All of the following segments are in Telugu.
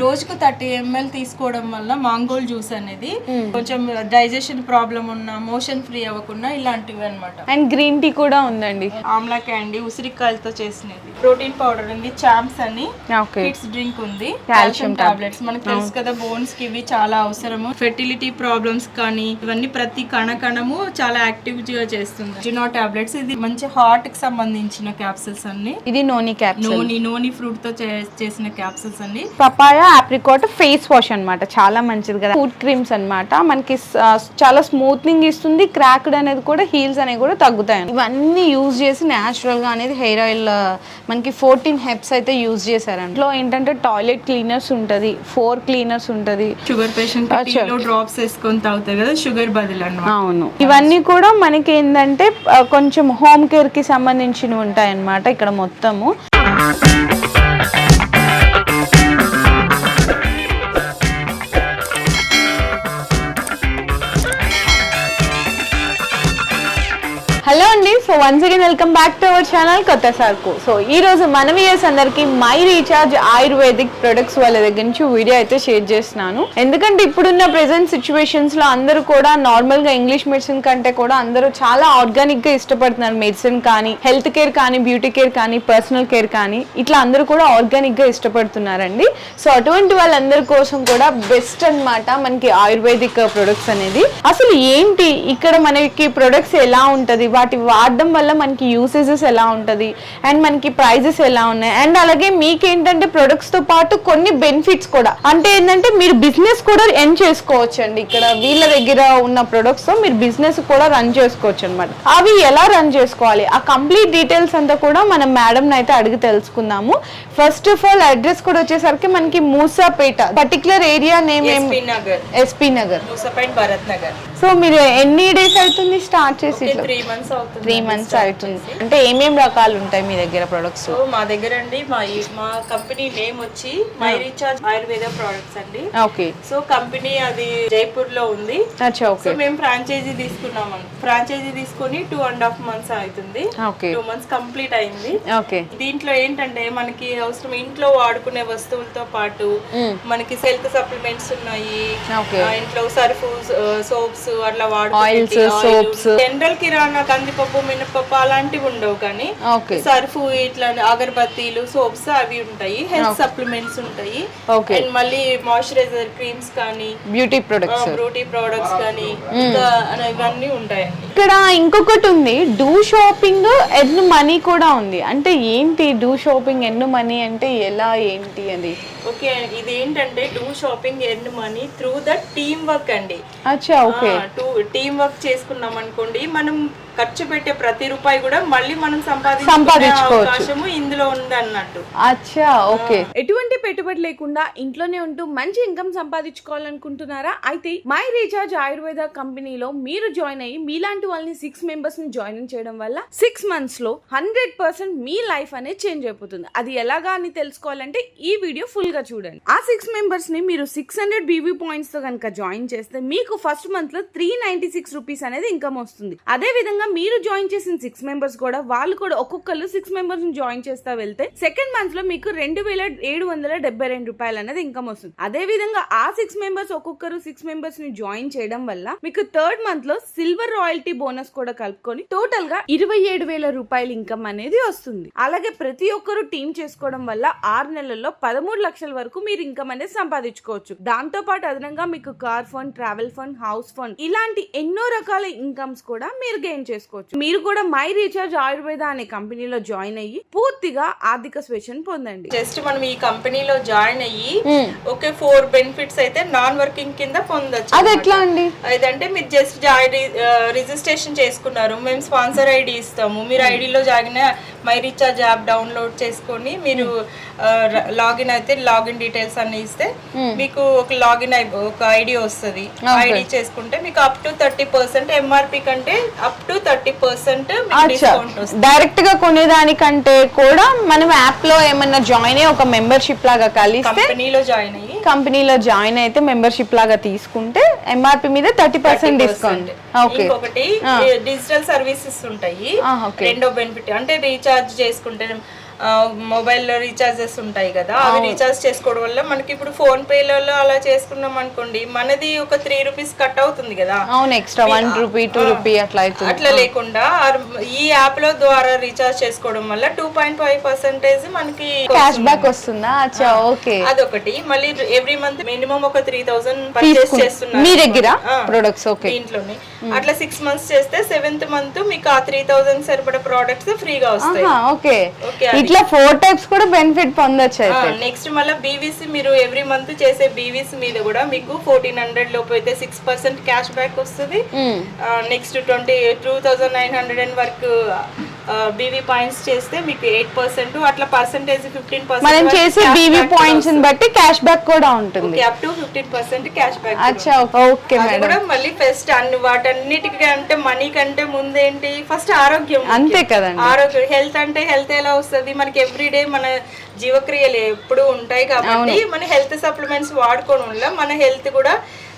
రోజుకు థర్టీ ఎంఎల్ తీసుకోవడం వల్ల మాంగోల్ జ్యూస్ అనేది కొంచెం డైజెషన్ ప్రాబ్లం ఉన్న మోషన్ ఫ్రీ అవ్వకుండా ఇలాంటివి అన్నమాట. అండ్ గ్రీన్ టీ కూడా ఉందండి. ఆమ్లా క్యాండీ ఉసిరికాయలతో చేసినది. ప్రోటీన్ పౌడర్ ఉంది చాంప్స్ అని ఓకే కిడ్స్ డ్రింక్ ఉంది. కాల్షియం టాబ్లెట్స్ మనకు తెలుసు కదా బోన్స్కి ఇవి చాలా అవసరము. ఫెర్టిలిటీ ప్రాబ్లమ్స్ కానీ ఇవన్నీ ప్రతి కణ కణము చాలా యాక్టివ్గా చేస్తుంది. జినో టాబ్లెట్స్ ఇది మంచి హార్ట్కి సంబంధించిన క్యాప్సిల్స్ అన్ని. ఇది నోని క్యాప్ నూనె నూనె ఫ్రూట్తో చేసిన క్యాప్సిల్స్ అన్ని. పపాయ ఆప్రికాట్ ఫేస్ వాష్ అన్నమాట. చాలా మంచిది కదా. ఫుడ్ క్రీమ్స్ అన్నమాట. మనకి చాలా స్మూత్నింగ్ ఇస్తుంది. క్రాక్డ్ అనేది కూడా హీల్స్ అనేవి కూడా తగ్గుతాయి. ఇవన్నీ యూజ్ చేసి న్యాచురల్గా అనేది హెయిర్ ఆయిల్ మనకి ఫోర్టీన్ హెప్స్ అయితే యూజ్ చేశారండి ఇంట్లో ఏంటంటే టాయిలెట్ క్లీనర్స్ ఉంటది. ఫోర్ క్లీనర్స్ ఉంటది. షుగర్ పేషెంట్ డ్రాప్స్ వేసుకొని తాగుతారు కదా షుగర్ బదులు అవును. ఇవన్నీ కూడా మనకి ఏంటంటే కొంచెం హోమ్ కేర్కి సంబంధించినవి ఉంటాయి అన్నమాట ఇక్కడ మొత్తము. So once again welcome back to our channel కొత్త సార్కు సో ఈ రోజు మన వ్యూయర్స్ అందరికీ మై రీఛార్జ్ ఆయుర్వేదిక్ ప్రొడక్ట్స్ వాళ్ళ దగ్గర నుంచి వీడియో అయితే షేర్ చేస్తున్నాను. ఎందుకంటే ఇప్పుడున్న ప్రెసెంట్ సిచ్యువేషన్స్లో అందరూ కూడా నార్మల్గా ఇంగ్లీష్ మెడిసిన్ కంటే కూడా అందరూ చాలా ఆర్గానిక్గా ఇష్టపడుతున్నారు. మెడిసిన్ కానీ హెల్త్ కేర్ కానీ బ్యూటీ కేర్ కానీ పర్సనల్ కేర్ కానీ ఇట్లా అందరూ కూడా ఆర్గానిక్గా ఇష్టపడుతున్నారండి. సో అటువంటి వాళ్ళందరి కోసం కూడా బెస్ట్ అన్నమాట మనకి ఆయుర్వేదిక్ ప్రొడక్ట్స్ అనేది. అసలు ఏంటి? ఇక్కడ మనకి ప్రొడక్ట్స్ ఎలా ఉంటది? వాటి వాడడం వల్ల మనకి యూసేజెస్ ఎలా ఉంటది అండ్ మనకి ప్రైజెస్ ఎలా ఉన్నాయి అండ్ అలాగే మీకేంటంటే ప్రొడక్ట్స్తో పాటు కొన్ని బెనిఫిట్స్ కూడా. అంటే ఏంటంటే మీరు బిజినెస్ కూడా ఎన్ చేసుకోవచ్చు అండి ఇక్కడ వీళ్ళ దగ్గర ఉన్న ప్రొడక్ట్స్తో మీరు బిజినెస్ కూడా రన్ చేసుకోవచ్చు అనమాట అవి ఎలా రన్ చేసుకోవాలి? ఆ కంప్లీట్ డీటెయిల్స్ అంతా కూడా మనం మేడం అయితే అడిగి తెలుసుకుందాము. ఫస్ట్ ఆఫ్ ఆల్ అడ్రస్ కూడా వచ్చేసరికి మనకి Moosapet particular area name SP Nagar. SP Nagar. మూసపైన Bharat Nagar. So మీరు ఎన్ని డేస్ అవుతుంది స్టార్ట్ చేసి త్రీ మంత్స్ అవుతుంది త్రీ మంత్స్ అవుతుంది. అంటే ఏమేం రకాలు ఉంటాయి మీ దగ్గర ప్రొడక్ట్స్ సో మా దగ్గర అండి మా మా కంపెనీ నేమ్ వచ్చి మై రీఛార్జ్ ఆయుర్వేద ప్రోడక్ట్స్ అండి. ఓకే సో కంపెనీ అది జైపూర్లో ఉంది సో మేము ఫ్రాంచైజీ తీసుకున్నాం ఫ్రాంచైజీ తీసుకొని టూ అండ్ హాఫ్ మంత్స్ అవుతుంది. ఓకే టూ మంత్స్ కంప్లీట్ అయింది. ఓకే దీంట్లో ఏంటంటే మనకి అవసరం ఇంట్లో వాడుకునే వస్తువులతో పాటు మనకి హెల్త్ సప్లిమెంట్స్ ఉన్నాయి. ఇంట్లో సర్ఫ్ సోప్స్ అట్లా Oils, soaps. జనరల్ కిరాణా కందిపప్పు మినపప్పు అలాంటివి ఉండవు కానీ సర్ఫ్ ఇట్లా అగరబత్తీలు సోప్స్ అవి ఉంటాయి. హెల్త్ సప్లిమెంట్స్ ఉంటాయి. అండ్ మళ్ళీ మాయిశ్చరైజర్ క్రీమ్స్ కానీ బ్యూటీ ప్రొడక్ట్స్. బ్యూటీ ప్రోడక్ట్స్ కానీ ఇంకా ఇవన్నీ ఉంటాయండి ఇక్కడ ఇంకొకటి ఉంది. డూ షాపింగ్ ఎన్ మనీ కూడా ఉంది. అంటే ఏంటి డూ షాపింగ్ ఎన్ మనీ అంటే ఎలా ఏంటి అది? ఓకే ఇది ఏంటంటే do shopping earn money through the team work అండి. అచ్చా ఓకే. టూ టీమ్ వర్క్ చేసుకున్నాం అనుకోండి మనం ఖర్చు పెట్టే ప్రతి రూపాయి కూడా మళ్ళీ మనం సంపాదించుకోవచ్చు. అవకాశము ఇందులో ఉంది అన్నట్టు అచ్చా ఓకే. ఎటువంటి పెట్టుబడి లేకుండా ఇంట్లోనే ఉంటూ మంచి ఇన్కమ్ సంపాదించుకోవాలనుకుంటున్నారా? అయితే మై రీఛార్జ్ ఆయుర్వేద కంపెనీలో మీరు జాయిన్ అయ్యి మీలాంటి వాళ్ళని సిక్స్ మెంబర్స్ని జాయిన్ చేయడం వల్ల సిక్స్ మంత్స్లో హండ్రెడ్ పర్సెంట్ మీ లైఫ్ అనేది చేంజ్ అయిపోతుంది. అది ఎలాగా అని తెలుసుకోవాలంటే ఈ వీడియో ఫుల్గా చూడండి. ఆ సిక్స్ మెంబర్స్ని మీరు సిక్స్ హండ్రెడ్ బీవీ పాయింట్స్తో కనుక జాయిన్ చేస్తే మీకు ఫస్ట్ మంత్లో త్రీ నైన్టీ సిక్స్ రూపీస్ అనేది ఇన్కమ్ వస్తుంది. అదే విధంగా మీరు జాయిన్ చేసిన సిక్స్ మెంబర్స్ కూడా వాళ్ళు కూడా ఒక్కొక్కరు సిక్స్ మెంబర్స్ జాయిన్ చేస్తా వెళ్తే సెకండ్ మంత్లో మీకు రెండు వేల ఏడు వందల డెబ్బై రెండు రూపాయలు అనేది ఇన్కమ్ వస్తుంది. అదే విధంగా ఆ సిక్స్ మెంబర్స్ ఒక్కొక్కరు సిక్స్ మెంబర్స్ని జాయిన్ చేయడం వల్ల మీకు థర్డ్ మంత్లో సిల్వర్ రాయల్టీ బోనస్ కూడా కలుపుకొని టోటల్గా ఇరవై ఏడు వేల రూపాయల ఇన్కమ్ అనేది వస్తుంది. అలాగే ప్రతి ఒక్కరు టీం చేసుకోవడం వల్ల ఆరు నెలల్లో పదమూడు లక్షల వరకు మీరు ఇన్కమ్ అనేది సంపాదించుకోవచ్చు. దాంతో పాటు అదనంగా మీకు car fund travel fund house fund ఇలాంటి ఎన్నో రకాల ఇన్కమ్స్ కూడా మీరు గెయిన్ చేసుకోవచ్చు. మీరు కూడా మై రీఛార్జ్ ఆయుర్వేద అనే కంపెనీలో జాయిన్ అయ్యి పూర్తిగా ఆర్థిక స్వేచ్ఛను పొందండి. జస్ట్ మనం ఈ కంపెనీలో జాయిన్ అయ్యి ఓకే ఫోర్ బెనిఫిట్స్ అయితే నాన్ వర్కింగ్ కింద పొందొచ్చు అది ఎట్లా అండి? అదంటే మీరు జస్ట్ రిజిస్ట్రేషన్ చేసుకున్నారు. మేము స్పాన్సర్ ఐడి ఇస్తాము. మీరు ఐడిలో జాగిన మై రీఛార్జ్ యాప్ డౌన్లోడ్ చేసుకొని మీరు లాగిన్ అయితే లాగిన్ డీటెయిల్స్ అన్ని ఇస్తే మీకు ఒక లాగిన్ ఒక ఐడి వస్తుంది. ఐడి చేసుకుంటే మీకు up to thirty percent MRP కంటే అప్ టు థర్టీ పర్సెంట్ డైరెక్ట్గా కొనేదానికంటే కూడా మనం యాప్లో ఏమన్నా జాయిన్ అయ్యి ఒక మెంబర్షిప్ లాగా కలిస్తే కంపెనీలో జాయిన్ అయ్యి కంపెనీలో జాయిన్ అయితే మెంబర్షిప్ లాగా తీసుకుంటే ఎంఆర్పి మీద థర్టీ పర్సెంట్ డిస్కౌంట్ ఓకే ఇంకొకటి డిజిటల్ సర్వీసెస్ ఉంటాయి. Okay. రెండో బెనిఫిట్ అంటే రీఛార్జ్ చేసుకుంటే మొబైల్ రీఛార్జెస్ ఉంటాయి కదా అవి రీఛార్జ్ చేసుకోవడం వల్ల మనకి ఇప్పుడు ఫోన్ పేలలో అలా చేసుకున్నాం అనుకోండి మనది ఒక త్రీ రూపీస్ కట్ అవుతుంది కదా. అవును extra one rupee two rupee అట్లా అట్లా లేకుండా ఈ యాప్లో ద్వారా రీఛార్జ్ చేసుకోవడం వల్ల టూ పాయింట్ ఫైవ్ పర్సెంటేజ్ మనకి క్యాష్ బ్యాక్ వస్తుందా? అచ్చా ఓకే. అదొకటి. మళ్ళీ ఎవ్రీ మంత్ మినిమం ఒక త్రీ థౌసండ్ పర్చేస్ చేస్తున్నారు మీ దగ్గర. ప్రొడక్ట్స్ ఓకే దీంట్లోనే. అట్లా సిక్స్ మంత్స్ చేస్తే సెవెంత్ మంత్ మీకు ఆ త్రీ థౌసండ్ సరిపడ ప్రోడక్ట్స్ ఫ్రీగా వస్తాయి. ఓకే ఓకే ఇట్లా ఫోర్ టైప్స్ కూడా బెనిఫిట్ పొందొచ్చు అయితే. నెక్స్ట్ మళ్ళీ బీవీసీ మీరు ఎవ్రీ మంత్ చేసే బీవీసీ మీద కూడా మీకు ఫోర్టీన్ హండ్రెడ్ లోపు అయితే సిక్స్ పర్సెంట్ క్యాష్ బ్యాక్ వస్తుంది. Next twenty two thousand nine hundred and వరకు బీవీ పాయింట్స్ చేస్తే మీకు ఎయిట్ పర్సెంట్ అట్లా పర్సెంటేజ్ ఫిఫ్టీన్ మనం చేసే బీవీ పాయింట్స్ బట్టి క్యాష్ బ్యాక్ కూడా ఉంటుంది. Up to fifteen percent cash back అచ్చా ఓకే అది మేడం. కూడా మళ్ళీ ఫస్ట్ అన్ని వాటన్నిటికి అంటే మనీ కంటే ముందేంటి? ఫస్ట్ ఆరోగ్యం. అంతే కదండి. ఆరోగ్యం హెల్త్ అంటే హెల్త్ ఎలా వస్తుంది? మనకి ఎవ్రీడే మన జీవక్రియలు ఎప్పుడు ఉంటాయి కాబట్టి మన హెల్త్ సప్లిమెంట్స్ వాడుకోవడం వల్ల మన హెల్త్ కూడా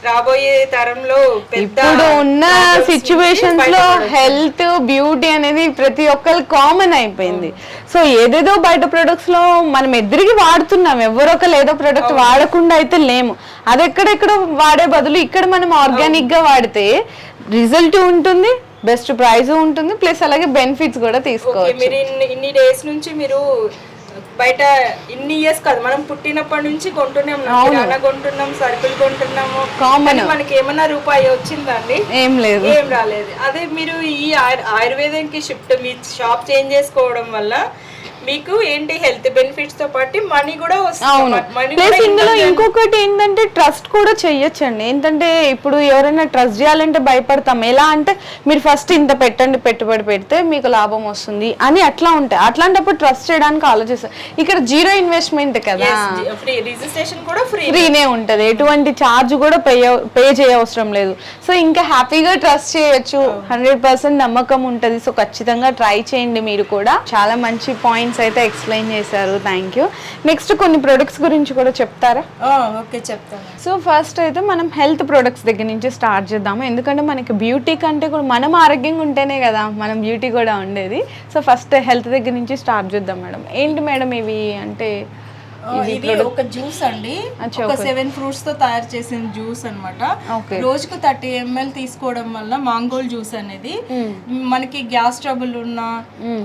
రాబోయే తరంలో పెద్ద ఇప్పుడు ఉన్న సిచ్యువేషన్స్లో. హెల్త్ బ్యూటీ అనేది ప్రతి ఒక్కరికి కామన్ అయిపోయింది. సో ఏదేదో బయట ప్రొడక్ట్స్లో మనం ఎదురుకి వాడుతున్నాం. ఎవరొకరు ఏదో ప్రొడక్ట్ వాడకుండా అయితే లేము. అది ఎక్కడెక్కడ వాడే బదులు ఇక్కడ మనం ఆర్గానిక్గా వాడితే రిజల్ట్ ఉంటుంది. బెస్ట్ ప్రైస్ ఉంటుంది ప్లస్ అలాగే బెనిఫిట్స్ కూడా తీసుకోవచ్చు. మీరు ఇన్ని ఇన్ని డేస్ నుంచి మీరు బయట ఇన్ని ఇయర్స్ కాదు మనం పుట్టినప్పటి నుంచి కొంటూనే ఉన్నాం కిరాణా కొంటున్నాం సరుకులు కొంటున్నాము. కానీ మనకి ఏమన్నా రూపాయి వచ్చిందండి? ఏం లేదు. ఏం రాలేదు. అదే మీరు ఈ ఆయుర్- ఆయుర్వేదంకి షిఫ్ట్ మీ షాప్ చేంజ్ చేసుకోవడం వల్ల మీకు ఏంటి హెల్త్ బెనిఫిట్స్తో పాటు మనీ కూడా అవును. ప్లస్ ఇందులో ఇంకొకటి ఏంటంటే ట్రస్ట్ కూడా చెయ్యొచ్చండి ఏంటంటే ఇప్పుడు ఎవరైనా ట్రస్ట్ చేయాలంటే భయపడతాం. ఎలా అంటే మీరు ఫస్ట్ ఇంత పెట్టండి పెట్టుబడి పెడితే మీకు లాభం వస్తుంది అని అట్లా ఉంటాయి. అట్లాంటప్పుడు ట్రస్ట్ చేయడానికి ఆలోచిస్తారు ఇక్కడ జీరో ఇన్వెస్ట్మెంట్ కదా. ఫ్రీ రిజిస్ట్రేషన్ కూడా ఫ్రీ ఫ్రీనే ఉంటది. ఎటువంటి ఛార్జ్ కూడా పే పే చేయవసరం లేదు. సో ఇంకా హ్యాపీగా ట్రస్ట్ చేయొచ్చు. హండ్రెడ్ పర్సెంట్ నమ్మకం ఉంటది. సో ఖచ్చితంగా ట్రై చేయండి మీరు కూడా. చాలా మంచి పాయింట్స్ అయితే ఎక్స్ప్లెయిన్ చేశారు. థ్యాంక్ యూ నెక్స్ట్ కొన్ని ప్రొడక్ట్స్ గురించి కూడా చెప్తారా? ఓకే చెప్తాను. సో ఫస్ట్ అయితే మనం హెల్త్ ప్రొడక్ట్స్ దగ్గర నుంచి స్టార్ట్ చేద్దాము. ఎందుకంటే మనకి బ్యూటీ కంటే కూడా మనం ఆరోగ్యంగా ఉంటేనే కదా మనం బ్యూటీ కూడా ఉండేది. సో ఫస్ట్ హెల్త్ దగ్గర నుంచి స్టార్ట్ చేద్దాం మేడం. ఏంటి మేడం ఇవి? అంటే ఇది ఒక జ్యూస్ అండి. ఒక సెవెన్ ఫ్రూట్స్తో తయారు చేసిన జ్యూస్ అన్నమాట. Okay. రోజుకు థర్టీ ఎంఎల్ తీసుకోవడం వల్ల మాంగోల్ జ్యూస్ అనేది మనకి గ్యాస్ ట్రబుల్ ఉన్నా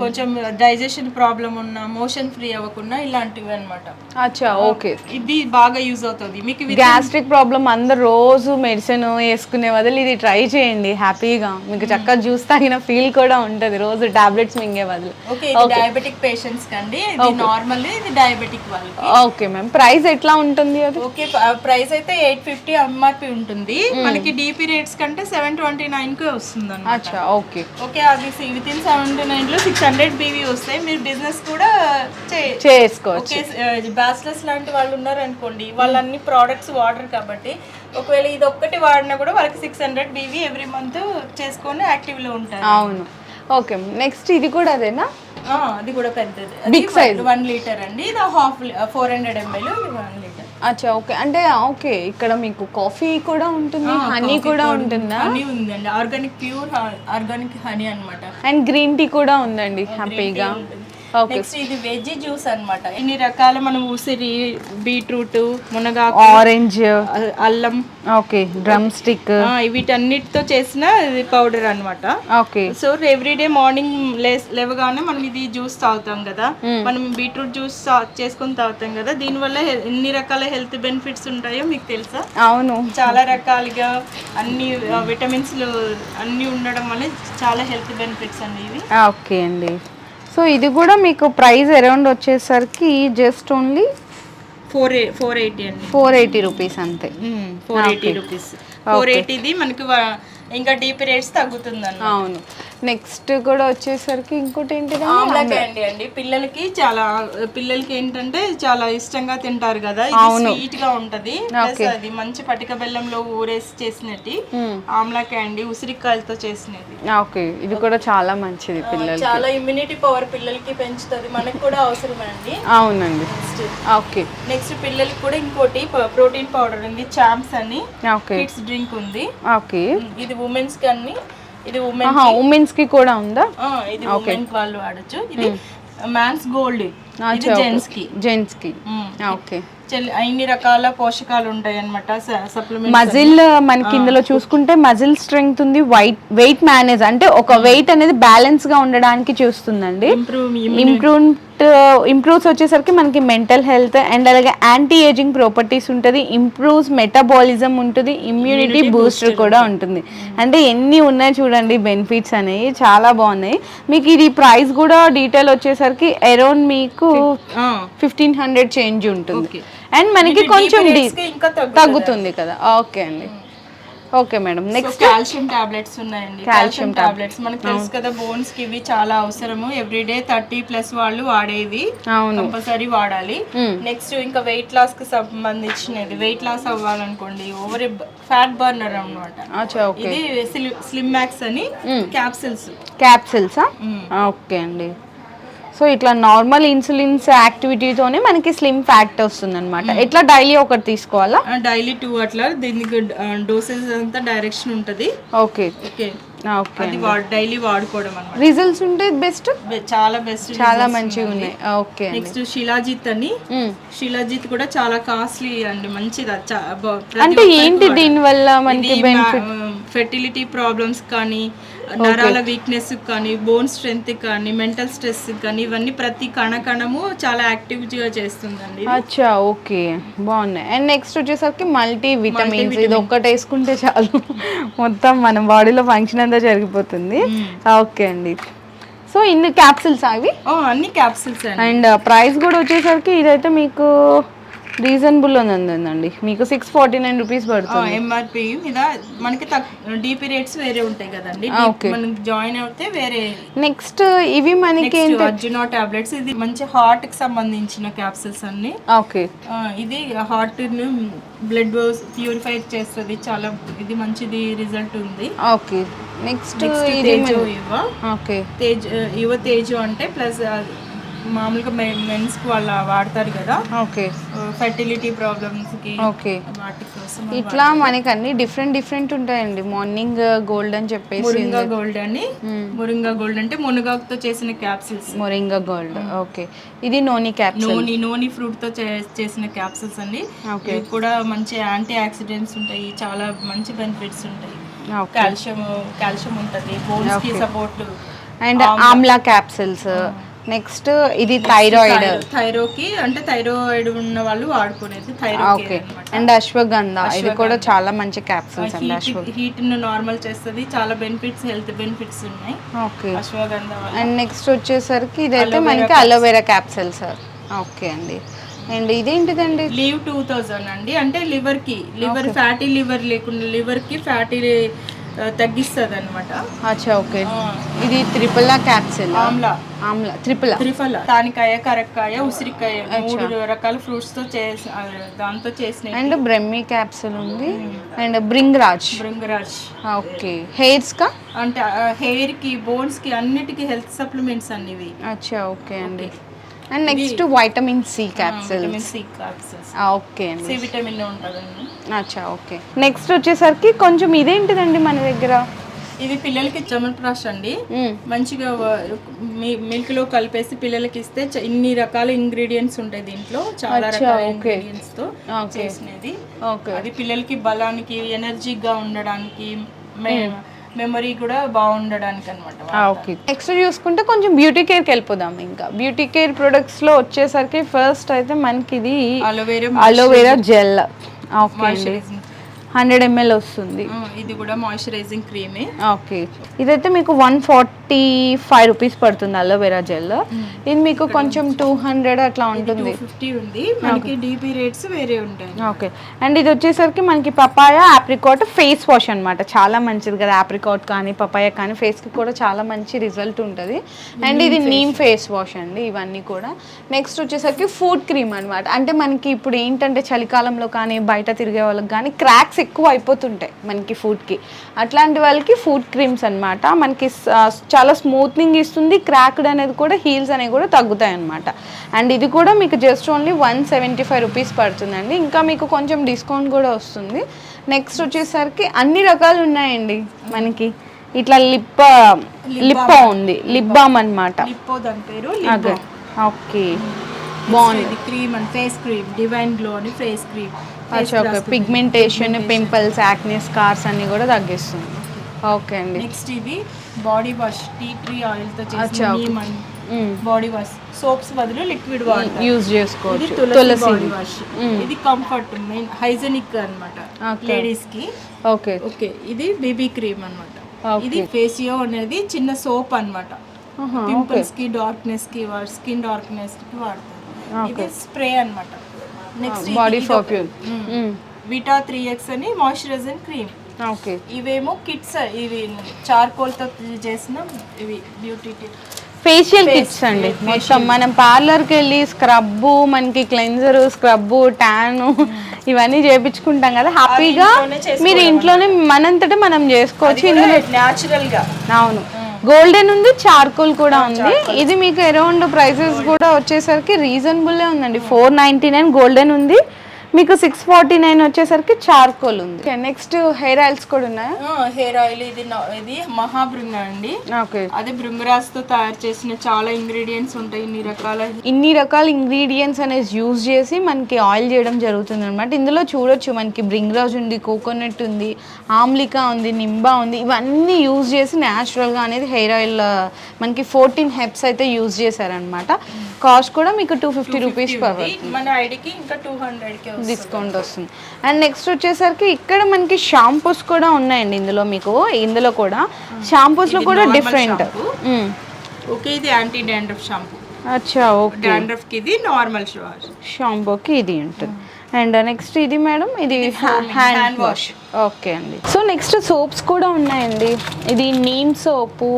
కొంచెం డైజెషన్ ప్రాబ్లం ఉన్నా మోషన్ ఫ్రీ అవ్వకుండా ఇలాంటివి అన్నమాట. అచ్చా ఓకే. ఇది బాగా యూజ్ అవుతుంది. మీకు గ్యాస్ట్రిక్ ప్రాబ్లం అందరు రోజు మెడిసిన్ వేసుకునే బదులు ఇది ట్రై చేయండి హ్యాపీగా. మీకు చక్కగా జ్యూస్ తాగిన ఫీల్ కూడా ఉంటుంది రోజు టాబ్లెట్స్ మింగే బదులు. ఓకే ఇది డయాబెటిక్ పేషెంట్స్ కండి. ఇది నార్మల్ ఇది డయాబెటిక్ వాళ్ళకి. Okay ma'am. ప్రైస్ ఎట్లా ఉంటుంది అది? ఓకే ప్రైస్ అయితే ఎయిట్ ఫిఫ్టీ ఎంఆర్పి ఉంటుంది. మనకి డిపి రేట్స్ కంటే సెవెన్ ట్వంటీ నైన్కి వస్తుంది అన్నమాట అచ్చా ఓకే. ఓకే అది విత్ ఇన్ సెవెంటీ నైన్లో సిక్స్ హండ్రెడ్ బీవీ వస్తాయి. మీరు బిజినెస్ కూడా చే- చేసుకోవచ్చు. బ్యాచిలర్స్ లాంటి వాళ్ళు ఉన్నారు అనుకోండి వాళ్ళు అన్ని ప్రోడక్ట్స్ వాడరు కాబట్టి ఒకవేళ ఇది ఒక్కటి వాడినా కూడా వాళ్ళకి six hundred BV every month చేసుకొని యాక్టివ్లో ఉంటారు. అవును. ఓకే నెక్స్ట్ ఇది కూడా అదేనా? అది కూడా పెద్దది. Big size. వన్ లీటర్ అండి. ఇది half four hundred ML one litre అచ్చా ఓకే. అంటే ఓకే ఇక్కడ మీకు కాఫీ కూడా ఉంటుంది హనీ కూడా ఉంటుందా? హనీ ఉందండి. ఆర్గానిక్ ప్యూర్ ఆర్గానిక్ హనీ అన్నమాట. అండ్ గ్రీన్ టీ కూడా ఉందండి హ్యాపీగా నెక్స్ట్ ఇది వెజ్ జ్యూస్ అన్నమాట. ఇన్ని రకాల మనం ఉసిరి బీట్రూట్ మునగాకు ఆరెంజ్ అల్లం. ఓకే డ్రమ్ స్టిక్ వీటన్నిటితో చేసిన ఇది పౌడర్ అన్నమాట. ఓకే సో ఎవ్రీడే మార్నింగ్ లేవగానే మనం ఇది జ్యూస్ తాగుతాం కదా. మనం బీట్రూట్ జ్యూస్ చేసుకొని తాగుతాం కదా. దీనివల్ల ఎన్ని రకాల హెల్త్ బెనిఫిట్స్ ఉంటాయో మీకు తెలుసా? అవును. చాలా రకాలుగా అన్ని విటమిన్స్ అన్ని ఉండడం వల్ల చాలా హెల్త్ బెనిఫిట్స్ అండి ఇవి. ఓకే అండి. సో ఇది కూడా మీకు ప్రైస్ అరౌండ్ వచ్చేసరికి just only four four eighty అండి. ఫోర్ ఎయిటీ రూపీస్ అంతే. Four eighty rupees. ఫోర్ ఎయిటీది మనకి ఇంకా డీపీ రేట్స్ తగ్గుతుంది అవును. నెక్స్ట్ కూడా వచ్చేసరికి ఇంకోటి ఏంటిది ఆమ్లా క్యాండీ అండి పిల్లలకి చాలా పిల్లలకి ఏంటంటే చాలా ఇష్టంగా తింటారు కదా. ఇది స్వీట్గా ఉంటది. ప్లస్ అది మంచి పటిక బెల్లంలో ఊరేసి చేసినట్టు ఆమ్లా క్యాండీ ఉసిరికాయలతో చేసినది. ఓకే ఇది కూడా చాలా మంచిది పిల్లలు చాలా ఇమ్యూనిటీ పవర్ పిల్లలకి పెంచుతుంది. మనకి కూడా అవసరమే అండి. అవునండి. ఓకే నెక్స్ట్ పిల్లలకి కూడా ఇంకోటి ప్రోటీన్ పౌడర్ ఉంది చాంప్స్ అని కిడ్స్ డ్రింక్ ఉంది. ఓకే ఇది ఉమెన్స్కి అన్ని ఇది ఉమెన్ ఉమెన్స్కి. కూడా ఉందా? ఇది ఉమెన్ వాళ్ళు వాడచ్చు. ఇది మ్యాన్స్ గోల్డ్ ఇది జెంట్స్కి. జెంట్స్కి. ఓకే చెల్- ఇన్ని రకాల పోషకాలు ఉంటాయి అనమాట సప్లిమెంట్ మజిల్ మనకి ఇందులో చూసుకుంటే మజిల్ స్ట్రెంగ్త్ ఉంది వైట్ వెయిట్ మేనేజ్ అంటే ఒక వెయిట్ అనేది బ్యాలెన్స్గా ఉండడానికి చూస్తుందండి. ఇంప్రూవ్ ఇంప్రూవ్ ఇంప్రూవ్స్ వచ్చేసరికి మనకి మెంటల్ హెల్త్ అండ్ అలాగే యాంటీ ఏజింగ్ ప్రాపర్టీస్ ఉంటుంది. ఇంప్రూవ్స్ మెటబాలిజం ఉంటుంది. ఇమ్యూనిటీ బూస్టర్ కూడా ఉంటుంది. అంటే ఎన్ని ఉన్నాయి చూడండి బెనిఫిట్స్ అనేవి చాలా బాగున్నాయి. మీకు ఇది ప్రైస్ కూడా డీటెయిల్ వచ్చేసరికి అరౌండ్ మీకు ఫిఫ్టీన్ హండ్రెడ్ చేంజ్ ఉంటుంది. అండ్ మనకి కొంచెం తగ్గుతుంది. తగ్గుతుంది కదా. ఓకే అండి. Okay madam. Next calcium tablets ఉన్నాయండి. Calcium tablets. మనకు తెలుసు కదా బోన్స్కి ఇవి చాలా అవసరము. ఎవ్రీడే థర్టీ ప్లస్ వాళ్ళు వాడేవి. కంపల్సరీ వాడాలి. నెక్స్ట్ ఇంకా వెయిట్ లాస్కి సంబంధించినది. వెయిట్ లాస్ అవ్వాలనుకోండి ఓవర్ ఫ్యాట్ బర్నర్ ఓకే. ఇది స్లిమ్ మ్యాక్స్ అని క్యాప్సిల్స్. క్యాప్సిల్సా? ఓకే అండి. సో ఇట్లా నార్మల్ ఇన్సులిన్స్ యాక్టివిటీతోనే మనకి స్లిమ్ ఫ్యాక్ట్ వస్తుంది అనమాట ఎట్లా డైలీ ఒకటి తీసుకోవాలా? డైలీ టూ అట్లా దీనికి డోసెస్ అంతా డైరెక్షన్ ఉంటది. ఓకే. ఓకే. డైలీ వాడుకోవడం రిజల్ట్స్ ఉంటే బెస్ట్ చాలా బెస్ట్ చాలా మంచిగా ఉన్నాయి. ఓకే నెక్స్ట్ శిలాజిత్ అని. మ్మ్. శిలాజిత్ కూడా చాలా కాస్ట్లీ అండి మంచిది. అంటే ఏంటి. దీని వల్ల మనకి బెనిఫిట్ ఫెర్టిలిటీ ప్రాబ్లమ్స్ కానీ నరాల వీక్నెస్ కానీ బోన్ స్ట్రెంగ్త్ కానీ మెంటల్ స్ట్రెస్ కానీ ఇవన్నీ ప్రతి కణ కణము చాలా యాక్టివ్గా చేస్తుందండి అచ్చా ఓకే బాగున్నాయి. అండ్ నెక్స్ట్ వచ్చేసరికి మల్టీ విటమిన్స్ ఇది ఒక్కటి వేసుకుంటే చాలు. మొత్తం మన బాడీలో ఫంక్షన్ అంతా జరిగిపోతుంది. ఓకే అండి. సో ఇన్ని క్యాప్సిల్స్ అవి ఓ అన్ని క్యాప్సిల్స్ అండి. అండ్ ప్రైస్ కూడా వచ్చేసరికి ఇదైతే మీకు రీజనబుల్ ఉందండి. మీకు సిక్స్ ఫార్టీ నైన్ రూపీస్ పడుతుంది. ఎంఆర్పి మీద మనకి డిపి రేట్స్ వేరే ఉంటాయి కదండి. okay. మనకి జాయిన్ అవుతే వేరే నెక్స్ట్ ఇవి మనకి అర్జునా టాబ్లెట్స్ ఇది మంచి హార్ట్కి సంబంధించిన క్యాప్సిల్స్ అన్ని. ఓకే. ఇది హార్ట్ బ్లడ్ ప్యూరిఫై చేస్తుంది. చాలా ఇది మంచిది రిజల్ట్ ఉంది. ఓకే. నెక్స్ట్ ఇది తేజో యువ. ఓకే. తేజ్ యువ తేజు అంటే ప్లస్ మామూలుగా మెన్స్కి వాళ్ళ వాడతారు కదా. ఓకే. ఫెర్టిలిటీ ప్రాబ్లమ్స్కి ఓకే. వాటి కోసం ఇట్లా మనకి అన్ని డిఫరెంట్ డిఫరెంట్ ఉంటాయండి. మార్నింగ్ గోల్డ్ అని చెప్పేసి మురింగా గోల్డ్ అని. మురింగా గోల్డ్ అంటే మునగాకుతో చేసిన క్యాప్సిల్స్. Moringa gold. ఓకే. ఇది నోని క్యాప్సూల్. నూనె నూనె ఫ్రూట్తో చేసిన క్యాప్సిల్స్ అండి. ఇవి కూడా మంచి యాంటీ ఆక్సిడెంట్స్ ఉంటాయి. చాలా మంచి బెనిఫిట్స్ ఉంటాయి. ఓకే. కాల్షియం కాల్షియం ఉంటది బోన్స్కి support. And amla. Capsules. Next ఇది థైరాయిడ్ థైరోకి అంటే థైరాయిడ్ ఉన్న వాళ్ళు వాడుకునేది థైరో ఓకే అండ్ అశ్వగంధ ఇది కూడా చాలా మంచి క్యాప్సిల్స్ అండి అశ్వ హీట్ను నార్మల్ చేస్తుంది. చాలా బెనిఫిట్స్ హెల్త్ బెనిఫిట్స్ ఉన్నాయి. ఓకే అశ్వగంధ అండ్ నెక్స్ట్ వచ్చేసరికి ఇదైతే మనకి అలోవెరా క్యాప్సిల్స్ ఓకే అండి. అండ్ ఇదేంటిదండి? లీవ్ టూ థౌజండ్ అండి. అంటే లివర్కి లివర్ ఫ్యాటీ లివర్ లేకుండా లివర్కి ఫ్యాటీ తగ్గిస్తుంది అనమాట అచ్చా ఓకే. ఇది త్రిపుల క్యాప్సిల్. ఆమ్లా. ఆమ్లా త్రిపుల. త్రిఫల. తానికాయ కరక్కాయ ఉసిరికాయ మూడు రకాల ఫ్రూట్స్తో చేసి దాంతో చేసిన అండ్ బ్రహ్మి క్యాప్సిల్ ఉంది. And bhringraj bhringraj okay. Hairs కా? అంటే హెయిర్కి బోన్స్కి అన్నిటికీ హెల్త్ సప్లిమెంట్స్ అన్ని ఇవి అచ్చా ఓకే అండి. And next vitamin C capsule C capsules okay అండి సి విటమిన్ ఉంటుందండి. అచ్చా ఓకే నెక్స్ట్ వచ్చేసరికి కొంచెం ఇదేంటిదండి మన దగ్గర. ఇది పిల్లలకి చమన్ప్రాష్ అండి. మ్మ్. మంచిగా మిల్క్లో కలిపేసి పిల్లలకి ఇస్తే చ- ఇన్ని రకాల ఇంగ్రీడియంట్స్ ఉంటాయి దీంట్లో. చాలా రకాల ఇంగ్రీడియంట్స్తో ఓకే చేసినది. ఓకే అది పిల్లలకి బలానికి ఎనర్జీగా ఉండడానికి మెమరీ కూడా బాగుండడానికి అనమాట ఓకే. నెక్స్ట్ చూసుకుంటే కొంచెం బ్యూటీ కేర్కి వెళ్ళిపోదాం ఇంకా. బ్యూటీ కేర్ ప్రొడక్ట్స్లో వచ్చేసరికి ఫస్ట్ అయితే మనకి ఇది aloe vera aloe vera gel okay hundred ML వస్తుంది. ఇది కూడా మాయిశ్చరైజింగ్ క్రీమే ఓకే. ఇదైతే మీకు వన్ ఫార్టీ ఫైవ్ రూపీస్ పడుతుంది అలోవెరా జెల్. ఇది మీకు కొంచెం టూ హండ్రెడ్ అట్లా ఉంటుంది. ఫిఫ్టీ ఉంది. మనకి డిపి రేట్స్ వేరే ఉంటాయి. ఓకే. అండ్ ఇది వచ్చేసరికి మనకి పపాయ ఆప్రికాట్ ఫేస్ వాష్ అన్నమాట. చాలా మంచిది కదా ఆప్రికాట్ కానీ పపాయ కానీ ఫేస్కి కూడా చాలా మంచి రిజల్ట్ ఉంటుంది. అండ్ ఇది నీమ్ ఫేస్ వాష్ అండి ఇవన్నీ కూడా. నెక్స్ట్ వచ్చేసరికి ఫుడ్ క్రీమ్ అన్నమాట. అంటే మనకి ఇప్పుడు ఏంటంటే చలికాలంలో కానీ బయట తిరిగే వాళ్ళకి కానీ క్రాక్స్ ఎక్కువ అయిపోతుంటాయి మనకి ఫుడ్కి అట్లాంటి వాళ్ళకి ఫుడ్ క్రీమ్స్ అన్నమాట. మనకి చాలా స్మూత్నింగ్ ఇస్తుంది క్రాక్డ్ అనేది కూడా హీల్స్ అనేవి కూడా తగ్గుతాయి అన్నమాట. అండ్ ఇది కూడా మీకు just only one seventy five rupees పడుతుందండి. ఇంకా మీకు కొంచెం డిస్కౌంట్ కూడా వస్తుంది. నెక్స్ట్ వచ్చేసరికి అన్ని రకాలు ఉన్నాయండి మనకి. ఇట్లా లిప్ లిప్ ఉంది. Lip balm. అనమాట అదే. ఓకే. బాగుంది. Cream and face cream divine glow అని face cream pigmentation pimples acne scars అన్ని కూడా తగ్గిస్తుంది. ఓకే అండి. నెక్స్ట్ ఇది బాడీ వాష్ టీ ట్రీ ఆయిల్తో చేసిన బాడీ వాష్ సోప్స్ బదులు లిక్విడ్ వాటర్ యూజ్ చేసుకోవచ్చు. తులసి బాడీ వాష్ ఇది కంఫర్ట్ మెయిన్ హైజెనిక్ అన్నమాట. లేడీస్కి. ఓకే ఓకే ఇది బేబీ క్రీమ్ అన్నమాట. ఇది ఫేసియో అనేది చిన్న సోప్ అన్నమాట. పింపుల్స్కి డార్క్నెస్కి స్కిన్ డార్క్నెస్కి వాడతారు. ఇది స్ప్రే అన్నమాట. Next body perfume vita three X అని మాయిశ్చరైజింగ్ క్రీమ్ ఓకే ఇవేమో కిట్స్ ఇవి చార్కోల్తో చేసిన ఇవి బ్యూటీ టిప్ ఫేషియల్ కిట్స్ అండి. మొత్తం మనం పార్లర్కి వెళ్ళి స్క్రబ్ మనకి క్లెన్జర్ స్క్రబ్ ట్యాన్ ఇవన్నీ చేపించుకుంటాం కదా. హ్యాపీగా మీరు ఇంట్లోనే మనంతటా మనం చేసుకోవచ్చు. న్యాచురల్గా. అవును. గోల్డెన్ ఉంది చార్కోల్ కూడా ఉంది. ఇది మీకు అరౌండ్ ప్రైసెస్ కూడా వచ్చేసరికి రీజనబుల్ ఉందండి. ఫోర్ నైన్టీ నైన్ గోల్డెన్ ఉంది. మీకు సిక్స్ ఫార్టీ నైన్ వచ్చేసరికి చార్కోల్ ఉంది. నెక్స్ట్ హెయిర్ ఆయిల్స్ కూడా ఉన్నాయా? హెయిర్ ఆయిల్ ఇది ఇది మహాబృంగ అండి. ఓకే అదే భృంగరాజ్తో తయారు చేసిన చాలా ఇంగ్రీడియంట్స్ ఉంటాయి ఇన్ని రకాల ఇన్ని రకాల ఇంగ్రీడియంట్స్ అనేది యూజ్ చేసి మనకి ఆయిల్ చేయడం జరుగుతుంది అనమాట ఇందులో చూడొచ్చు మనకి బ్రింగ్రాజ్ ఉంది కోకోనట్ ఉంది ఆమ్లికా ఉంది నింబా ఉంది. ఇవన్నీ యూజ్ చేసి న్యాచురల్గా అనేది హెయిర్ ఆయిల్ మనకి ఫోర్టీన్ హెప్స్ అయితే యూజ్ చేశారనమాట కాస్ట్ కూడా మీకు టూ ఫిఫ్టీ రూపీస్ పర్ మన ఐడికి ఇంకా టూ హండ్రెడ్కి వస్తుంది. డిస్కౌంట్ వస్తుంది. అండ్ నెక్స్ట్ వచ్చేసరికి ఇక్కడ మనకి షాంపూస్ కూడా ఉన్నాయండి ఇందులో మీకు. ఇందులో కూడా షాంపూస్లో కూడా డిఫరెంట్. ఓకే ఇది యాంటీ డాండ్రఫ్ షాంపూ అచ్చా ఓకే. డాండ్రఫ్కి ఇది నార్మల్ షాంపూ షాంపూకి ఇది ఉంటుంది. అండ్ నెక్స్ట్ ఇది మేడం ఇది హ్యాండ్ వాష్ ఓకే అండి. సో నెక్స్ట్ సోప్స్ కూడా ఉన్నాయండి. ఇది నీమ్ సోపు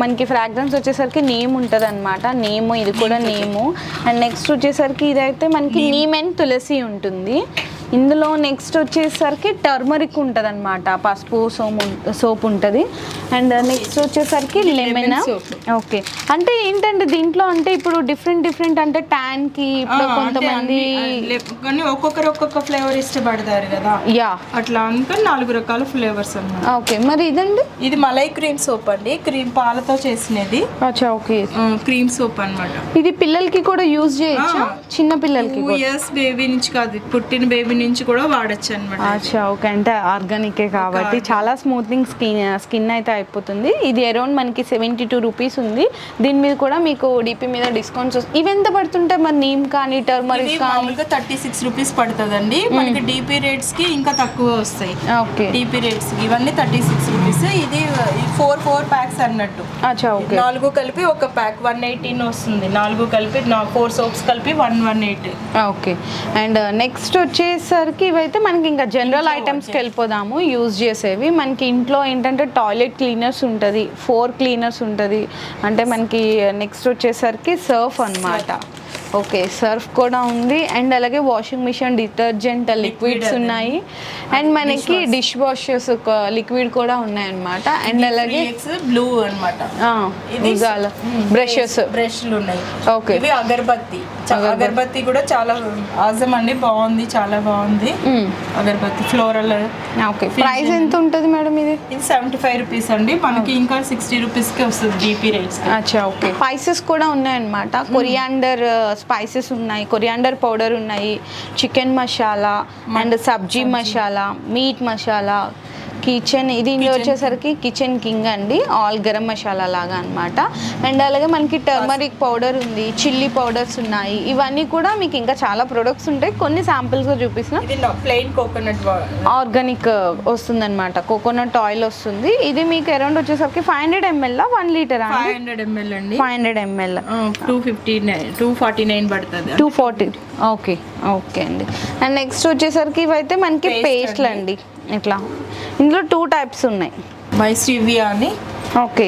మనకి ఫ్రాగ్రెన్స్ వచ్చేసరికి నేమ్ ఉంటుంది అనమాట నేము ఇది కూడా నేము అండ్ నెక్స్ట్ వచ్చేసరికి ఇదైతే మనకి నీమ్ అండ్ తులసి ఉంటుంది. ఇందులో నెక్స్ట్ వచ్చేసరికి టర్మరిక్ ఉంటుంది అనమాట పసుపు సోము సోప్ ఉంటుంది. అండ్ నెక్స్ట్ వచ్చేసరికి లెమన్. ఓకే అంటే ఏంటంటే దీంట్లో అంటే ఇప్పుడు డిఫరెంట్ డిఫరెంట్ అంటే ట్యాన్కి ఇప్పుడు కొంతమంది కానీ ఒక్కొక్కరు ఒక్కొక్క ఫ్లేవర్ ఇష్టపడతారు కదా. యా అట్లా అందుకని నాలుగు రకాల ఫ్లేవర్స్ అన్నమాట. ఓకే మరి ఇదండి? ఇది మలై క్రీమ్ సోప్ అండి. క్రీమ్ పాలతో చేసినది. అచ్చా ఓకే. క్రీమ్ సోప్ అన్నమాట. ఇది పిల్లలకి కూడా యూజ్ చేయొచ్చా? చిన్న పిల్లలకి ఇయర్స్ బేబీ నుంచి కాదు. పుట్టిన బేబీ నుంచి కూడా వాడచ్చు అనమాట అచ్చా ఓకే అంటే ఆర్గానికే కాబట్టి చాలా స్మూత్నింగ్ స్కిన్ స్కిన్ అయితే అయిపోతుంది. ఇది అరౌండ్ మనకి సెవెంటీ టూ రూపీస్ ఉంది. దీని మీద కూడా మీకు డిపి మీద డిస్కౌంట్స్ ఇవి ఎంత పడుతుంటాయి మరి నీమ్ కానీ టర్మరిక్ కానీ? మామూలుగా థర్టీ సిక్స్ రూపీస్ పడుతుందండి. మనకి డిపి రేట్స్కి ఇంకా తక్కువ వస్తాయి. ఓకే. డిపి రేట్స్కి ఇవన్నీ థర్టీ సిక్స్ రూపీస్. ఇది ఫోర్ ఫోర్ ప్యాక్స్ అన్నట్టు. అచ్చా ఓకే. నాలుగు కలిపి ఒక ప్యాక్ వన్ ఎయిటీన్ వస్తుంది. నాలుగు కలిపి ఫోర్ సోప్స్ కలిపి one one eight. Okay. And next వచ్చేసరికి ఇవైతే మనకి ఇంకా జనరల్ ఐటమ్స్కి వెళ్ళిపోదాము యూజ్ చేసేవి. మనకి ఇంట్లో ఏంటంటే టాయిలెట్ క్లీనర్స్ ఉంటుంది ఫోర్ క్లీనర్స్ ఉంటుంది. అంటే మనకి నెక్స్ట్ వచ్చేసరికి సర్ఫ్ అన్నమాట. ఓకే సర్ఫ్ కూడా ఉంది. అండ్ అలాగే వాషింగ్ మిషన్ డిటర్జెంట్ లిక్విడ్స్ ఉన్నాయి. అండ్ మనకి డిష్ వాషెస్ లిక్విడ్ కూడా ఉన్నాయి అన్నమాట అండ్ అలాగే బ్లూ అన్నమాట. ఇది బ్రషెస్. బ్రష్లు ఉన్నాయి. ఓకే. ఇవి అగరబత్తి. అగరబత్తి. కూడా చాలా ఆజం అండి బాగుంది చాలా బాగుంది. అగరబత్తి ఫ్లోరల్. ఓకే. ప్రైస్ ఎంత ఉంటుంది మేడం ఇది? ఇది సెవెంటీ ఫైవ్ రూపీస్ అండి. మనకి ఇంకా సిక్స్టీ రూపీస్కి వస్తుంది డిపి రేట్స్ అచ్చా ఓకే. స్పైసెస్ కూడా ఉన్నాయన్నమాట. కొరియాండర్ స్పైసెస్ ఉన్నాయి కొరియాండర్ పౌడర్ ఉన్నాయి chicken masala and sabzi masala meat masala kitchen ఇది ఇందులో వచ్చేసరికి కిచెన్ కింగ్ అండి. ఆల్ గరం మసాలా లాగా అన్నమాట. అండ్ అలాగే మనకి టర్మరిక్ పౌడర్ ఉంది చిల్లీ పౌడర్స్ ఉన్నాయి. ఇవన్నీ కూడా మీకు ఇంకా చాలా ప్రొడక్ట్స్ ఉంటాయి. కొన్ని శాంపిల్స్గా చూపిస్తున్నా. ప్లెయిన్ కోకోనట్ ఆర్గానిక్ వస్తుందన్నమాట. కోకోనట్ ఆయిల్ వస్తుంది. ఇది మీకు అరౌండ్ వచ్చేసరికి five hundred ML one litre five hundred ML అండి. Five hundred ML two fifty nine two forty nine పడుతుంది. టూ ఫార్టీ ఓకే ఓకే అండి. అండ్ నెక్స్ట్ వచ్చేసరికి ఇవైతే మనకి పేస్ట్లు అండి. ఇట్లా. ఇందులో టూ టైప్స్ ఉన్నాయి. మై స్టివియా అని ఓకే.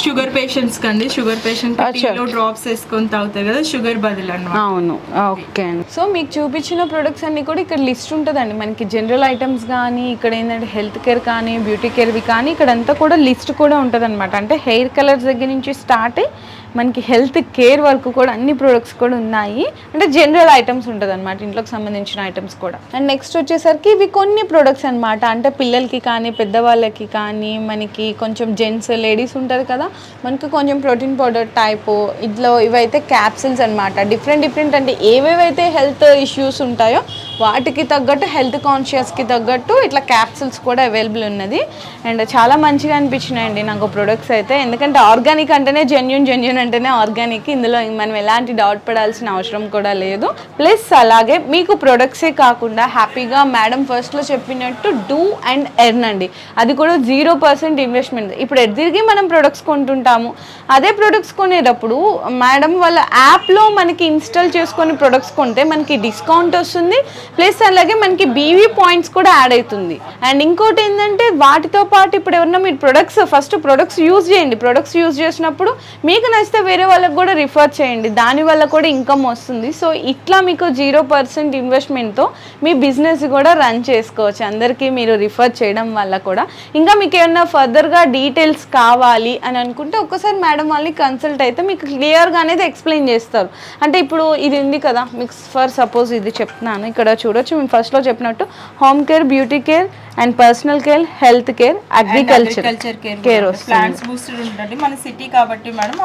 షుగర్ పేషెంట్స్ కండి. Sugar patient. టీలో డ్రాప్స్ వేసుకొని తాగుతాయి కదా షుగర్ బదులు అన్నమాట అవును. ఓకే. అండి సో మీకు చూపించిన ప్రొడక్ట్స్ అన్ని కూడా ఇక్కడ లిస్ట్ ఉంటుందండి. మనకి జనరల్ ఐటమ్స్ కానీ ఇక్కడ ఏంటంటే హెల్త్ కేర్ కానీ బ్యూటీ కేర్వి కానీ ఇక్కడ అంతా కూడా లిస్ట్ కూడా ఉంటుంది అనమాట అంటే హెయిర్ కలర్స్ దగ్గర నుంచి స్టార్ట్ అయ్యి మనకి హెల్త్ కేర్ వరకు కూడా అన్ని ప్రొడక్ట్స్ కూడా ఉన్నాయి. అంటే జనరల్ ఐటమ్స్ ఉంటుంది అనమాట ఇంట్లోకి సంబంధించిన ఐటమ్స్ కూడా. అండ్ నెక్స్ట్ వచ్చేసరికి ఇవి కొన్ని ప్రొడక్ట్స్ అన్నమాట. అంటే పిల్లలకి కానీ పెద్దవాళ్ళకి కానీ మనకి కొంచెం జెంట్స్ లేడీస్ ఉంటుంది కదా మనకు కొంచెం ప్రోటీన్ పౌడర్ టైప్ ఇట్లా ఇవైతే క్యాప్సిల్స్ అనమాట డిఫరెంట్ డిఫరెంట్ అంటే ఏవేవైతే హెల్త్ ఇష్యూస్ ఉంటాయో వాటికి తగ్గట్టు హెల్త్ కాన్షియస్కి తగ్గట్టు ఇట్లా క్యాప్సూల్స్ కూడా అవైలబుల్ ఉన్నది. అండ్ చాలా మంచిగా అనిపించినాయండి నాకు ప్రొడక్ట్స్ అయితే. ఎందుకంటే ఆర్గానిక్ అంటేనే జెన్యున్ జెన్యున్ అంటేనే ఆర్గానిక్ ఇందులో మనం ఎలాంటి డౌట్ పడాల్సిన అవసరం కూడా లేదు. ప్లస్ అలాగే మీకు ప్రొడక్ట్సే కాకుండా హ్యాపీగా మేడం ఫస్ట్లో చెప్పినట్టు డూ అండ్ ఎర్న్ అండి. అది కూడా జీరో పర్సెంట్ ఇన్వెస్ట్మెంట్ ఇప్పుడు ఎదిరిగి తిరిగి మనం ప్రొడక్ట్స్ కొంటుంటాము? అదే ప్రొడక్ట్స్ కొనేటప్పుడు మేడం వాళ్ళ యాప్లో మనకి ఇన్స్టాల్ చేసుకొని ప్రొడక్ట్స్ కొంటే మనకి డిస్కౌంట్ వస్తుంది. ప్లస్ అలాగే మనకి బీవీ పాయింట్స్ కూడా యాడ్ అవుతుంది. అండ్ ఇంకోటి ఏంటంటే వాటితో పాటు ఇప్పుడు ఎవరన్నా మీరు ప్రొడక్ట్స్ ఫస్ట్ ప్రొడక్ట్స్ యూజ్ చేయండి. ప్రొడక్ట్స్ యూజ్ చేసినప్పుడు మీకు నచ్చితే వేరే వాళ్ళకి కూడా రిఫర్ చేయండి. దానివల్ల కూడా ఇన్కమ్ వస్తుంది. సో ఇట్లా మీకు జీరో పర్సెంట్ ఇన్వెస్ట్మెంట్తో మీ బిజినెస్ కూడా రన్ చేసుకోవచ్చు. అందరికీ మీరు రిఫర్ చేయడం వల్ల కూడా. ఇంకా మీకు ఏమన్నా ఫర్దర్గా డీటెయిల్స్ కావాలి అని అనుకుంటే ఒక్కసారి మేడం వాళ్ళని కన్సల్ట్ అయితే మీకు క్లియర్గా అనేది ఎక్స్ప్లెయిన్ చేస్తారు. అంటే ఇప్పుడు ఇది ఉంది కదా. మీకు ఫర్ సపోజ్ ఇది చెప్తున్నాను. ఇక్కడ చూడొచ్చు. మేము ఫస్ట్లో చెప్పినట్టు home care beauty care and personal care health care agriculture care care వస్తుంది. మన సిటీ కాబట్టి మేడం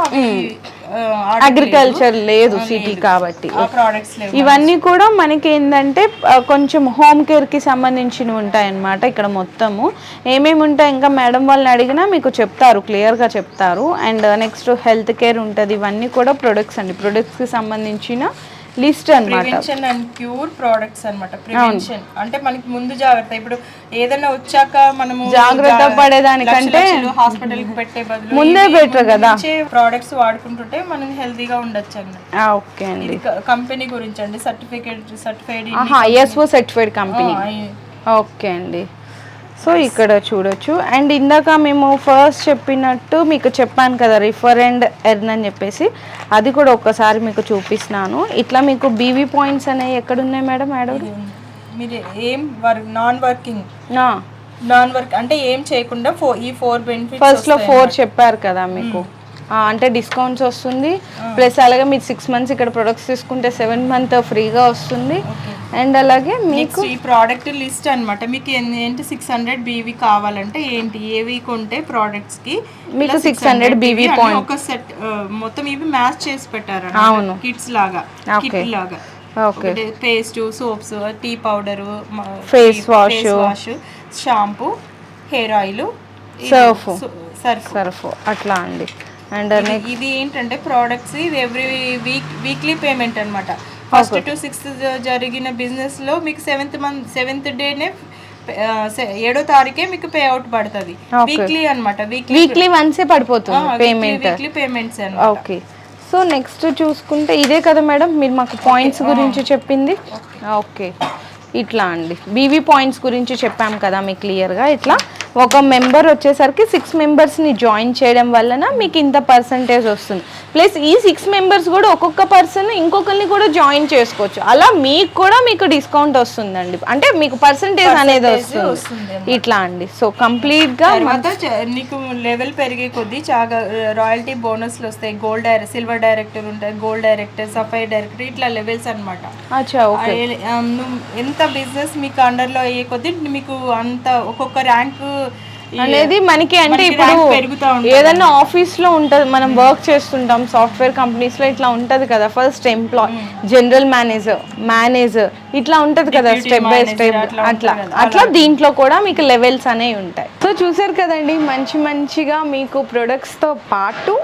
అగ్రికల్చర్ లేదు. సిటీ కాబట్టి. ప్రోడక్ట్స్ ఇవన్నీ కూడా మనకి ఏంటంటే కొంచెం హోమ్ కేర్కి సంబంధించినవి ఉంటాయి అన్నమాట ఇక్కడ మొత్తము. ఏమేమి ఉంటాయి ఇంకా మేడం వాళ్ళని అడిగినా మీకు చెప్తారు క్లియర్గా చెప్తారు. అండ్ నెక్స్ట్ హెల్త్ కేర్ ఉంటుంది. ఇవన్నీ కూడా ప్రొడక్ట్స్ అండి. ప్రొడక్ట్స్కి సంబంధించిన లిస్ట్ అన్నమాట. ప్రివెన్షన్ అండ్ క్యూర్ ప్రోడక్ట్స్ అన్నమాట. ప్రివెన్షన్. అంటే మనకి ముందు జాగ్రత్త. ఇప్పుడు ఏదైనా వచ్చాక మనము జాగ్రత్త పడేదానికంటే హాస్పిటల్కి పెట్టే బదులు ముందే better కదా. ప్రోడక్ట్స్ వాడుకుంటుంటే మనం హెల్తీగా ఉండొచ్చు అన్నమాట. ఓకే అండి. కంపెనీ గురించి అండి. Certificate certified ISO certified company. Okay అండి. సో ఇక్కడ చూడొచ్చు. అండ్ ఇందాక మేము ఫస్ట్ చెప్పినట్టు మీకు చెప్పాను కదా రిఫర్ అండ్ ఎర్న్ అని చెప్పేసి. అది కూడా ఒక్కసారి మీకు చూపిస్తున్నాను. ఇట్లా మీకు బీవీ పాయింట్స్ అనేవి ఎక్కడ ఉన్నాయి మేడం మేడం మీరు ఏం work non working non work అంటే ఏం చేయకుండా ఫోర్ ఈ ఫోర్ బెనిఫిట్స్ ఫస్ట్లో ఫోర్ చెప్పారు కదా మీకు. ఆ, అంటే డిస్కౌంట్స్ వస్తుంది. ప్లస్ అలాగే మీరు సిక్స్ మంత్స్ ఇక్కడ ప్రొడక్ట్స్ తీసుకుంటే సెవెన్ మంత్ ఫ్రీగా వస్తుంది. అండ్ అలాగే మీకు ఈ ప్రోడక్ట్ లిస్ట్ అన్నమాట. మీకు ఏంటి? సిక్స్ హండ్రెడ్ బీవీ కావాలంటే ఏంటి? ఏవి కొంటే ప్రోడక్ట్స్కి మీకు 600 BV అన్ని point. ఒక సెట్ మొత్తం ఇవి మ్యాచ్ చేసి పెట్టారు అవును. కిట్స్ లాగా. కిట్ లాగా. Okay paste soaps tea powder Face wash. Wash shampoo hair oil Surf. Surf Surf అట్లా అండి. అండ్ ఇది ఏంటంటే ప్రోడక్ట్స్ ఇది ఎవ్రీ వీక్ వీక్లీ పేమెంట్ అన్నమాట. ఫస్ట్ టు సిక్స్త్ జరిగిన బిజినెస్లో మీకు సెవెంత్ మంత్ సెవెంత్ డేనే ఏడో తారీఖే మీకు పే అవుట్ పడుతుంది వీక్లీ అన్నమాట వీక్లీ వీక్లీ వన్సే పడిపోతుంది payment weekly payments okay so next చూసుకుంటే ఇదే కదా మేడం మీరు మాకు పాయింట్స్ గురించి చెప్పింది? ఓకే ఇట్లా అండి. బీవీ పాయింట్స్ గురించి చెప్పాం కదా మీకు క్లియర్గా ఇట్లా? ఒక మెంబర్ వచ్చేసరికి సిక్స్ మెంబర్స్ని జాయిన్ చేయడం వలన మీకు ఇంత పర్సంటేజ్ వస్తుంది. ప్లస్ ఈ సిక్స్ మెంబర్స్ కూడా ఒక్కొక్క పర్సన్ ఇంకొకరిని కూడా జాయిన్ చేసుకోవచ్చు. అలా మీకు కూడా మీకు డిస్కౌంట్ వస్తుందండి. అంటే మీకు పర్సంటేజ్ అనేది వస్తుంది. ఇట్లా అండి. సో కంప్లీట్గా నీకు లెవెల్ పెరిగే కొద్దీ చాలా రాయల్టీ బోనస్లు వస్తాయి. గోల్డ్ డైరెక్ట్ సిల్వర్ డైరెక్టర్ ఉంటాయి. గోల్డ్ డైరెక్టర్ సఫైర్ డైరెక్టర్ ఇట్లా లెవెల్స్ నువ్వు ఎంత బిజినెస్ మీకు అండర్లో అయ్యే కొద్దీ మీకు అంత ఒక్కొక్క ర్యాంక్ అనేది మనకి అంటే ఇప్పుడు ఏదైనా ఆఫీస్లో ఉంటది మనం వర్క్ చేస్తుంటాం సాఫ్ట్వేర్ కంపెనీస్లో ఇట్లా ఉంటది కదా first employ general manager manager ఇట్లా ఉంటది కదా స్టెప్ బై స్టెప్ అట్లా అట్లా. దీంట్లో కూడా మీకు లెవెల్స్ అనేవి ఉంటాయి. సో చూసారు కదండి మంచి మంచిగా మీకు ప్రొడక్ట్స్తో పాటు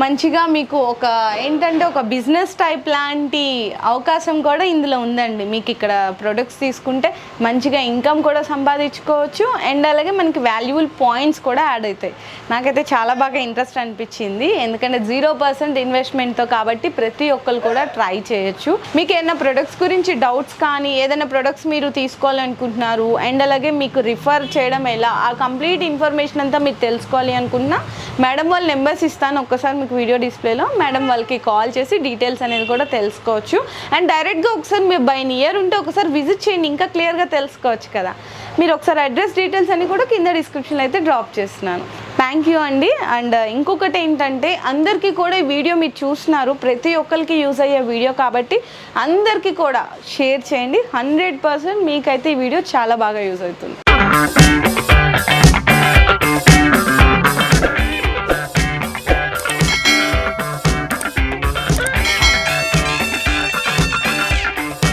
మంచిగా మీకు ఒక ఏంటంటే ఒక బిజినెస్ టైప్ లాంటి అవకాశం కూడా ఇందులో ఉందండి. మీకు ఇక్కడ ప్రొడక్ట్స్ తీసుకుంటే మంచిగా ఇన్కమ్ కూడా సంపాదించుకోవచ్చు. అండ్ అలాగే మనకి వాల్యుబుల్ పాయింట్స్ కూడా యాడ్ అవుతాయి. నాకైతే చాలా బాగా ఇంట్రెస్ట్ అనిపించింది. ఎందుకంటే జీరో పర్సెంట్ ఇన్వెస్ట్మెంట్తో కాబట్టి ప్రతి ఒక్కరు కూడా ట్రై చేయొచ్చు. మీకు ఏదైనా ప్రొడక్ట్స్ గురించి డౌట్స్ కానీ ఏదైనా ప్రొడక్ట్స్ మీరు తీసుకోవాలనుకుంటున్నారు అండ్ అలాగే మీకు రిఫర్ చేయడం ఎలా ఆ కంప్లీట్ ఇన్ఫర్మేషన్ అంతా మీరు తెలుసుకోవాలి అనుకున్నా మేడం వాళ్ళ నెంబర్స్ ఇస్తాను. ఒక్కసారి మీకు వీడియో డిస్ప్లేలో మేడం వాళ్ళకి కాల్ చేసి డీటెయిల్స్ అనేది కూడా తెలుసుకోవచ్చు. అండ్ డైరెక్ట్గా ఒకసారి మీరు బై నియర్ ఉంటే ఒకసారి విజిట్ చేయండి. ఇంకా క్లియర్గా తెలుసుకోవచ్చు కదా. మీరు ఒకసారి అడ్రస్ డీటెయిల్స్ అన్ని కూడా కింద డిస్క్రిప్షన్లో అయితే డ్రాప్ చేస్తున్నాను. థ్యాంక్ యూ అండి. అండ్ uh, ఇంకొకటి ఏంటంటే అందరికీ కూడా ఈ వీడియో మీరు చూస్తున్నారు. ప్రతి ఒక్కరికి యూజ్ అయ్యే వీడియో కాబట్టి అందరికీ కూడా షేర్ చేయండి. హండ్రెడ్ పర్సెంట్ మీకైతే ఈ వీడియో చాలా బాగా యూజ్ అవుతుంది.